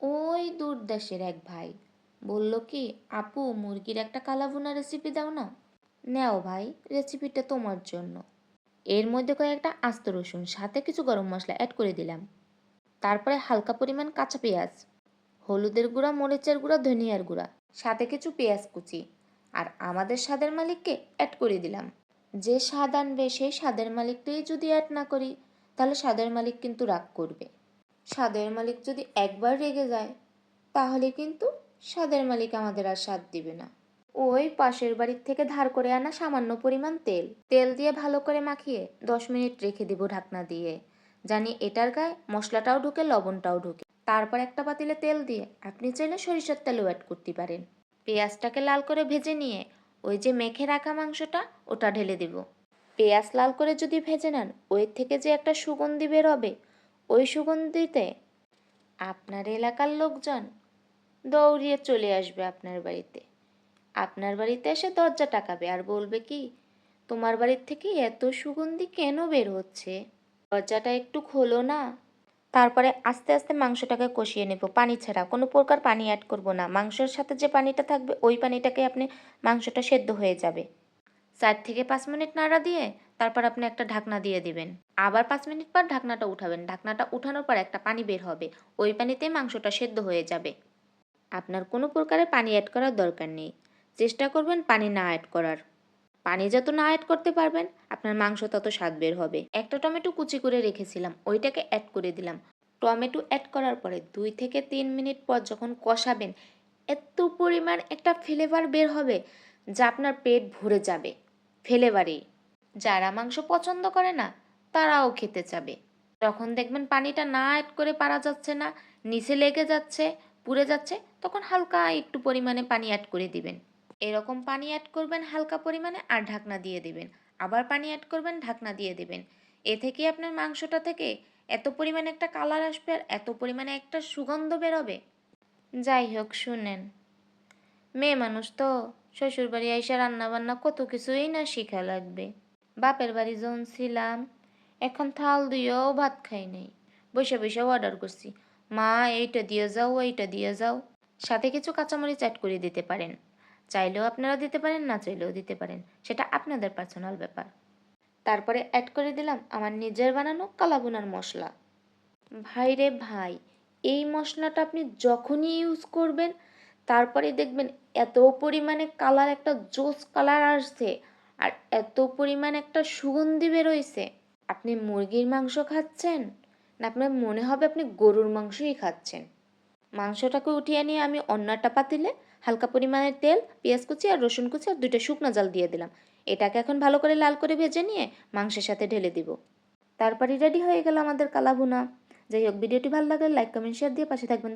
ওই দূর দেশের এক ভাই। বলল কি, আপু, মুরগির একটা কালাভুনা রেসিপি দাও না? নেও ভাই রেসিপিটা তোমার জন্য। এর মধ্যে কয়েকটা আস্ত রসুন, সাথে কিছু গরম মশলা অ্যাড করে দিলাম। তারপরে হালকা পরিমাণ কাঁচা পেঁয়াজ, হলুদের গুঁড়া, মরিচের গুঁড়া, ধনিয়ার গুঁড়া, সাথে কিছু পেঁয়াজ কুচি আর আমাদের স্বাদের মালিককে অ্যাড করে দিলাম। যে স্বাদ আনবে সেই স্বাদের মালিকটাই যদি অ্যাড না করি, তাহলে স্বাদের মালিক কিন্তু রাগ করবে। স্বাদের মালিক যদি একবার রেগে যায়, তাহলে কিন্তু স্বাদের মালিক আমাদের আর স্বাদ দিবে না। ওই পাশের বাড়ির থেকে ধার করে আনা সামান্য পরিমাণ তেল। তেল দিয়ে ভালো করে মাখিয়ে দশ মিনিট রেখে দিব ঢাকনা দিয়ে। জানি এটার গায়ে মশলাটাও ঢুকে, লবণটাও ঢুকে। তারপর একটা পাতিলে তেল দিয়ে আপনি চাইলে সরিষার তেলও অ্যাড করতে পারেন। পেঁয়াজটাকে লাল করে ভেজে নিয়ে ওই যে মেখে রাখা মাংসটা ওটা ঢেলে দেব। পেঁয়াজ লাল করে যদি ভেজে নেন, ওই থেকে যে একটা সুগন্ধি বের হবে ওই সুগন্ধিতে আপনার এলাকার লোকজন দৌড়িয়ে চলে আসবে আপনার বাড়িতে। আপনার বাড়িতে এসে দরজা টাকাবে আর বলবে কি, তোমার বাড়ির থেকে এত সুগন্ধি কেন বের হচ্ছে? দরজাটা একটু খোলো না। তারপরে আস্তে আস্তে মাংসটাকে কষিয়ে নেব। পানি ছাড়া কোনো প্রকার পানি অ্যাড করব না। মাংসের সাথে যে পানিটা থাকবে, ওই পানিটাকে আপনি মাংসটা সেদ্ধ হয়ে যাবে। চার থেকে পাঁচ মিনিট নাড়া দিয়ে তারপর আপনি একটা ঢাকনা দিয়ে দিবেন। আবার পাঁচ মিনিট পর ঢাকনাটা উঠাবেন। ঢাকনাটা উঠানোর পর একটা পানি বের হবে। ওই পানিতেই মাংসটা সেদ্ধ হয়ে যাবে। আপনার কোনো প্রকারের পানি অ্যাড করার দরকার নেই। চেষ্টা করবেন পানি না অ্যাড করার। পানি যত না অ্যাড করতে পারবেন, আপনার মাংস তত স্বাদ বের হবে। একটা টমেটো কুচি করে রেখেছিলাম। ওইটাকে অ্যাড করে দিলাম। টমেটো অ্যাড করার পরে দুই থেকে তিন মিনিট পর যখন কষাবেন, এত পরিমাণ একটা ফ্লেভার বের হবে যা আপনার পেট ভরে যাবে। ফ্লেভারেই যারা মাংস পছন্দ করে না, তারাও খেতে চাবে। যখন দেখবেন পানিটা না অ্যাড করে পারা যাচ্ছে না, নিচে লেগে যাচ্ছে, পুড়ে যাচ্ছে, তখন হালকা একটু পরিমাণে পানি অ্যাড করে দিবেন। এরকম পানি অ্যাড করবেন, হালকা পরিমাণে আর ঢাকনা দিয়ে দিবেন। আবার পানি অ্যাড করবেন, ঢাকনা দিয়ে দিবেন। এ থেকে আপনার মাংসটা থেকে এত পরিমাণে একটা কালার আসবে আর এত পরিমাণে একটা সুগন্ধ বেরোবে। যাই হোক, শুনেন। মেয়ে মানুষ তো, শ্বশুরবাড়ি আইসা রান্না বান্না কত কিছুই না শিখা লাগবে। বাপের বাড়ি যখন ছিলাম এখন থাল দিয়েও ভাত খাই নাই। বসে বসে অর্ডার করছি। মা, এইটা দিয়ে যাও, এইটা দিয়ে যাও। সাথে কিছু কাঁচামরিচ অ্যাড করে দিতে পারেন। চাইলেও আপনারা দিতে পারেন, না চাইলেও দিতে পারেন। সেটা আপনাদের পার্সোনাল ব্যাপার। তারপরে অ্যাড করে দিলাম আমার নিজের বানানো কালাবুনার মশলা। ভাই রে ভাই, এই মশলাটা আপনি যখনই ইউজ করবেন, তারপরে দেখবেন এত পরিমাণে কালার একটা জোস কালার আসছে। আর এত পরিমাণ একটা সুগন্ধি বেরোইছে। আপনি মুরগির মাংস খাচ্ছেন? না আপনার মনে হবে আপনি গরুর মাংসই খাচ্ছেন? মাংসটাকে উঠিয়ে নিয়ে আমি অন্য একটা পাতিলে হালকা পরিমাণে তেল, পেঁয়াজ কুচি আর রসুন কুচি আর দুইটা শুকনো জাল দিয়ে দিলাম। এটাকে এখন ভালো করে লাল করে ভেজে নিয়ে মাংসের সাথে ঢেলে দিব। তারপরে রেডি হয়ে গেল আমাদের কালাভুনা। যাই হোক, ভিডিওটি ভালো লাগলে লাইক, কমেন্ট শেয়ার দিয়ে পাশে থাকবেন।